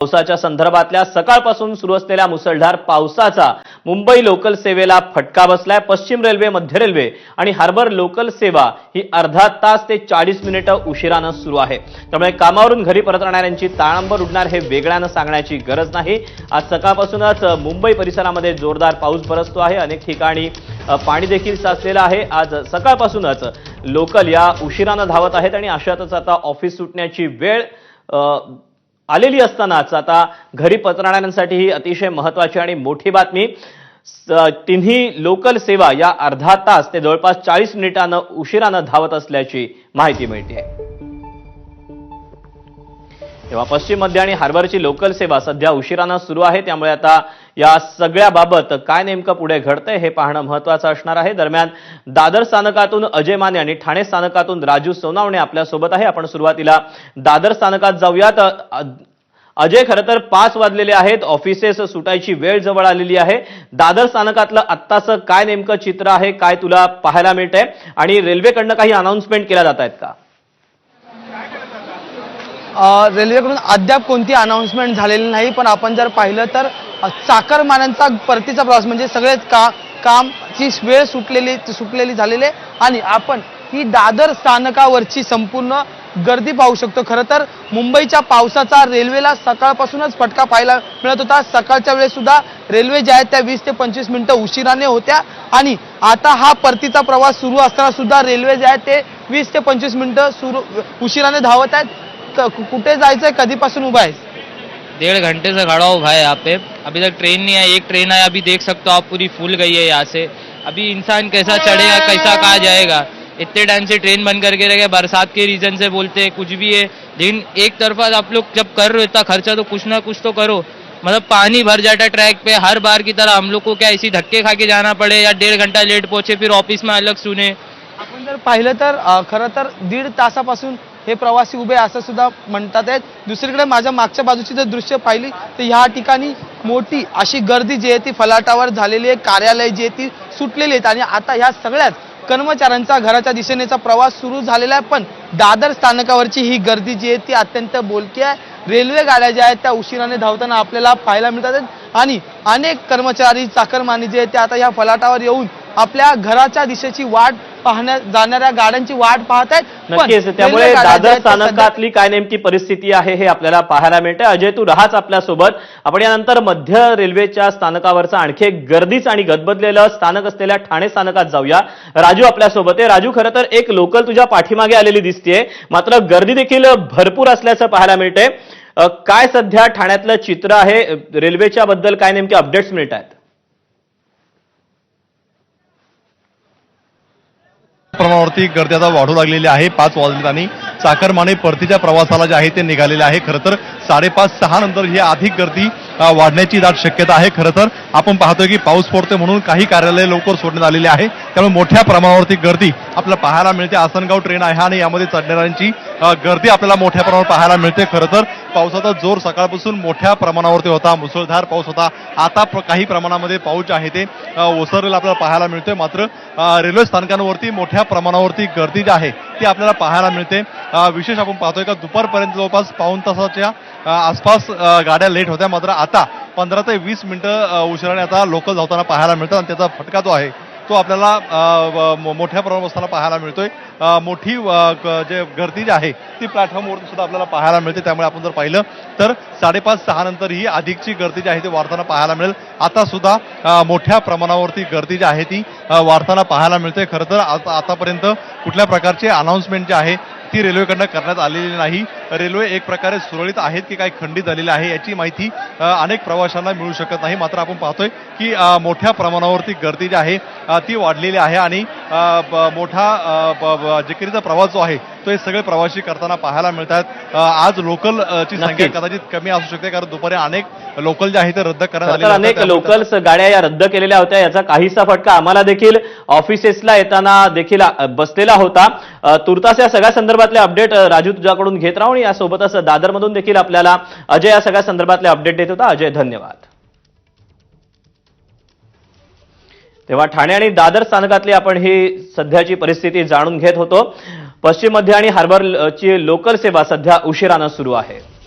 पावसाच्या संदर्भातल्या सकाळपासून सुरू असलेल्या मुसळधार पावसाचा मुंबई लोकल सेवेला फटका बसलाय. पश्चिम रेल्वे मध्य रेल्वे आणि हार्बर लोकल सेवा ही अर्धा तास ते चाळीस मिनिटं उशिरानं सुरू आहे. त्यामुळे कामावरून घरी परतणाऱ्यांची ताळंबर उडणार हे वेगळ्यानं सांगण्याची गरज नाही. आज सकाळपासूनच मुंबई परिसरामध्ये जोरदार पाऊस बरसतो आहे. अनेक ठिकाणी पाणी देखील साचलेलं आहे. आज सकाळपासूनच लोकल या उशिरानं धावत आहेत आणि अशातच आता ऑफिस सुटण्याची वेळ आलेली असतानाच आता घरी पत्रणाऱ्यांसाठी ही अतिशय महत्वाची आणि मोठी बातमी. तिन्ही लोकल सेवा या अर्धा तास ते जवळपास चाळीस मिनिटानं उशिरानं धावत असल्याची माहिती मिळते तेव्हा पश्चिम मध्य आणि हार्बरची लोकल सेवा सध्या उशिरानं सुरू आहे त्यामुळे आता या सगळ्याबाबत काय नेमकं पुढे घडतंय हे पाहणं महत्वाचं असणार आहे. दरम्यान दादर स्थानकातून अजय माने आणि ठाणे स्थानकातून राजू सोनावणे आपल्यासोबत आहे. आपण सुरुवातीला दादर स्थानकात जाऊयात. अजय खरं तर पाच वाजलेले आहेत. ऑफिसेस सुटायची वेळ जवळ आलेली आहे. दादर स्थानकातलं आत्ताचं काय नेमकं चित्र आहे काय तुला पाहायला मिळतंय? आणि रेल्वेकडनं काही अनाउन्समेंट केल्या जात आहेत का? रेल्वेकडून अद्याप कोणती अनाऊन्समेंट झालेली नाही पण आपण जर पाहिलं तर चाकरमान्यांचा परतीचा प्रवास म्हणजे सगळेच का कामची वेळ सुटलेली सुटलेली झालेले आहे. आणि आपण ही दादर स्थानकावरची संपूर्ण गर्दी पाहू शकतो. खरं तर मुंबईच्या पावसाचा रेल्वेला सकाळपासूनच फटका पाहायला मिळत होता. सकाळच्या वेळेस सुद्धा रेल्वे ज्या आहेत त्या वीस ते पंचवीस मिनिटं उशिराने होत्या. आणि आता हा परतीचा प्रवास सुरू असताना सुद्धा रेल्वे जे आहेत ते वीस ते पंचवीस मिनिटं सुरू उशिराने धावत आहेत. क- कु- कुठे जायचंय? कधीपासून उभा आहे डेढ़ घंटे से खड़ा हुआ है यहाँ पे अभी तक ट्रेन नहीं आई एक ट्रेन आया अभी देख सकते हो आप पूरी फुल गई है यहाँ से। अभी इंसान कैसा चढ़ेगा कैसा कहाँ जाएगा? इतने टाइम से ट्रेन बंद करके रह गए बरसात के रीजन से बोलते हैं कुछ भी है। लेकिन एक तरफा आप लोग जब कर रहे हो इतना खर्चा तो कुछ ना कुछ तो करो। मतलब पानी भर जाता है ट्रैक पे हर बार की तरह हम लोग को क्या ऐसी धक्के खा के जाना पड़े या डेढ़ घंटा लेट पहुंचे फिर ऑफिस में अलग सुने। आपण जर पाहिलं तर खरं तर दीड तासापासून हे प्रवासी उभे असं सुद्धा म्हणतात आहेत. दुसरीकडे माझ्या मागच्या बाजूची जर दृश्य पाहिली तर ह्या ठिकाणी मोठी अशी गर्दी जी आहे ती फलाटावर झालेली आहे कार्यालय जी आहे ती सुटलेली आहेत. आणि आता ह्या सगळ्याच कर्मचाऱ्यांचा घराच्या दिशेनेचा प्रवास सुरू झालेला आहे. पण दादर स्थानकावरची ही गर्दी जी आहे ती अत्यंत बोलकी आहे. रेल्वे गाड्या ज्या आहेत त्या उशिराने धावताना आपल्याला पाहायला मिळतात. आणि अनेक कर्मचारी चाकरमानी जे आहेत ते आता ह्या फलाटावर येऊन आपल्या घराच्या दिशेची वाट पाहण्या जाणाऱ्या गाड्यांची वाट पाहत आहेत. नक्कीच. त्यामुळे दादर स्थानकातली काय नेमकी परिस्थिती आहे हे आपल्याला पाहायला मिळते अजय तू राहाच आपल्यासोबत. आपण यानंतर मध्य रेल्वेच्या स्थानकावरचं आणखी एक गर्दीच आणि गदबदलेलं स्थानक असलेल्या ठाणे स्थानकात जाऊया. राजू आपल्यासोबत आहे. राजू खरं तर एक लोकल तुझ्या पाठीमागे आलेली दिसतेय. मात्र गर्दी देखील भरपूर असल्याचं पाहायला मिळतंय. काय सध्या ठाण्यातलं चित्र आहे? रेल्वेच्या बद्दल काय नेमके अपडेट्स मिळत आहेत प्रमाणावरती गर्दी आता वाढू लागलेली आहे. पाच वाजलेत आणि चाकरमाने परतीच्या प्रवासाला जे आहे ते निघालेले आहे. खरं तर साडेपाच सहा नंतर ही अधिक गर्दी वाढण्याची दाट शक्यता आहे. खरं तर आपण पाहतोय की पाऊस पडतोय म्हणून काही कार्यालय लवकर सोडण्यात आलेली आहे. त्यामुळे मोठ्या प्रमाणावरती गर्दी आपल्याला पाहायला मिळते. आसनगाव ट्रेन आहे आणि यामध्ये चढणाऱ्यांची गर्दी आपल्याला मोठ्या प्रमाणावर पाहायला मिळते. खरं तर पावसाचा जोर सकाळपासून मोठ्या प्रमाणावरती होता. मुसळधार पाऊस होता. आता काही प्रमाणामध्ये पाऊस जे आहे ते ओसरलेलं ओसरलेला आपल्याला पाहायला मिळतोय. मात्र रेल्वे स्थानकांवरती मोठ्या प्रमाणावरती गर्दी जी आहे ती आपल्याला पाहायला मिळते. विशेष आपण पाहतोय का दुपारपर्यंत जवळपास पाऊन तासाच्या आसपास गाड्या लेट होत्या. मात्र आता पंधरा ते वीस मिनिटं उशिराने आता लोकल धावताना पाहायला मिळतात आणि त्याचा फटका जो आहे तो आपल्याला व- मो- मोठ्या प्रमाणात असताना पाहायला मिळतोय. मोठी जे गर्दी जी आहे ती प्लॅटफॉर्मवरती सुद्धा आपल्याला पाहायला मिळते. त्यामुळे आपण जर पाहिलं तर साडेपाच सहा नंतर ही अधिकची गर्दी जी आहे ती वाढताना पाहायला मिळेल. आता सुद्धा मोठ्या प्रमाणावरती गर्दी जी आहे ती वाढताना पाहायला मिळते. खरं तर आता आतापर्यंत कुठल्या प्रकारची अनाऊन्समेंट जी आहे ती रेल्वेकडनं करण्यात आलेली नाही. रेल्वे एक प्रकारे सुरळीत आहेत की काही खंडित झालेली आहे याची माहिती अनेक प्रवाशांना मिळू शकत नाही मात्र आपण पाहतोय की मोठ्या प्रमाणावरती गर्दी जी आहे ती वाढलेली आहे आणि मोठा जिकिरीचा प्रवास जो आहे तो हे सगळे प्रवासी करताना पाहायला मिळतात आज लोकल ची संख्या. कदाचित कमी असू शकते कारण दुपारी अनेक लोकल जे आहे ते रद्द करण्यात असतात. अनेक लोकल्स गाड्या या रद्द केलेल्या होत्या याचा काहीसा फटका आम्हाला देखील ऑफिसेसला येताना देखील बसलेला होता तुर्तास या सगळ्या संदर्भातले अपडेट राजू तुझ्याकडून घेत राहू आणि यासोबतच दादरमधून देखील आपल्याला अजय या सगळ्या संदर्भातले अपडेट देत होता. अजय धन्यवाद. तेव्हा ठाणे आणि दादर स्थानकातली आपण ही सध्याची परिस्थिती जाणून घेत होतो. पश्चिम मध्य आणि हार्बर ची लोकल सेवा सध्या उशिरानं सुरू आहे.